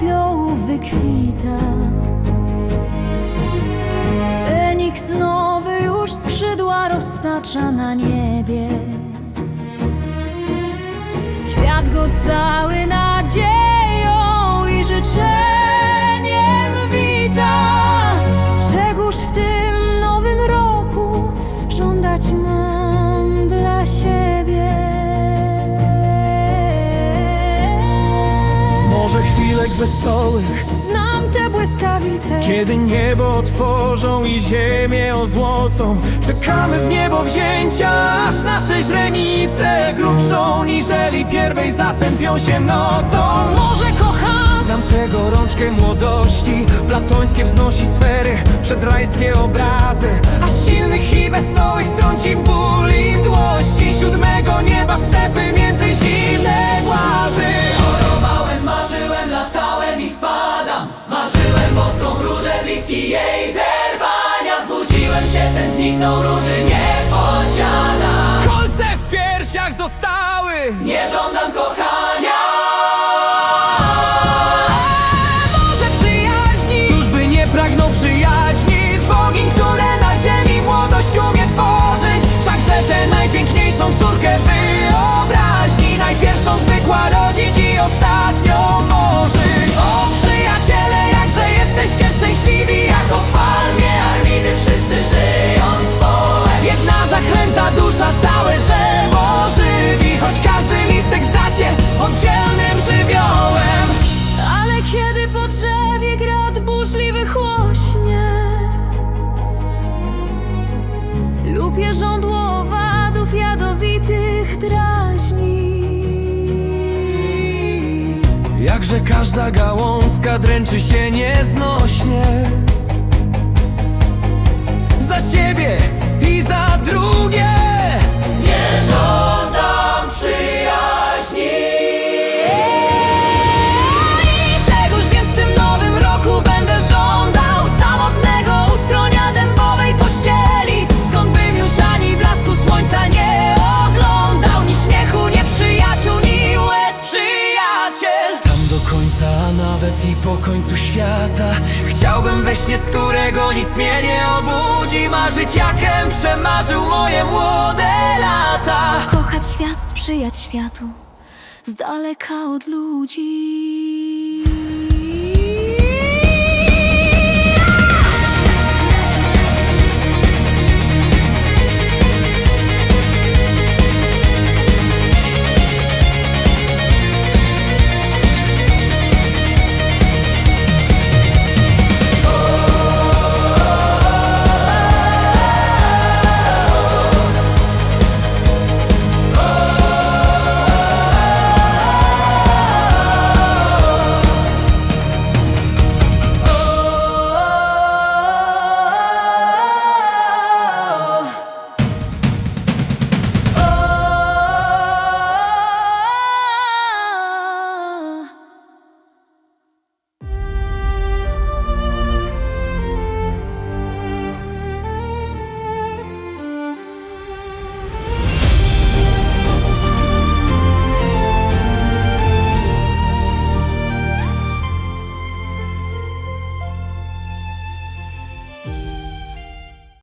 popiołu wykwita. Feniks nowy już skrzydła roztacza na niebie. Świat go cały na chwilek wesołych, Znam te błyskawice. kiedy niebo otworzą i ziemię ozłocą Czekamy w niebo wzięcia, aż nasze źrenice Grubszą niżeli pierwej zasępią się nocą. Może kocham, Znam tę gorączkę młodości Platońskie wznosi sfery przed rajskie obrazy A silnych i wesołych strąci w ból i mdłości no, no. Lub jeżądło owadów jadowitych drażni Jakże każda gałązka dręczy się nieznośnie. Za siebie po końcu świata. Chciałbym we śnie, z którego nic mnie nie obudzi. Marzyć jakem przemarzył moje młode lata. Kochać świat, sprzyjać światu Z daleka od ludzi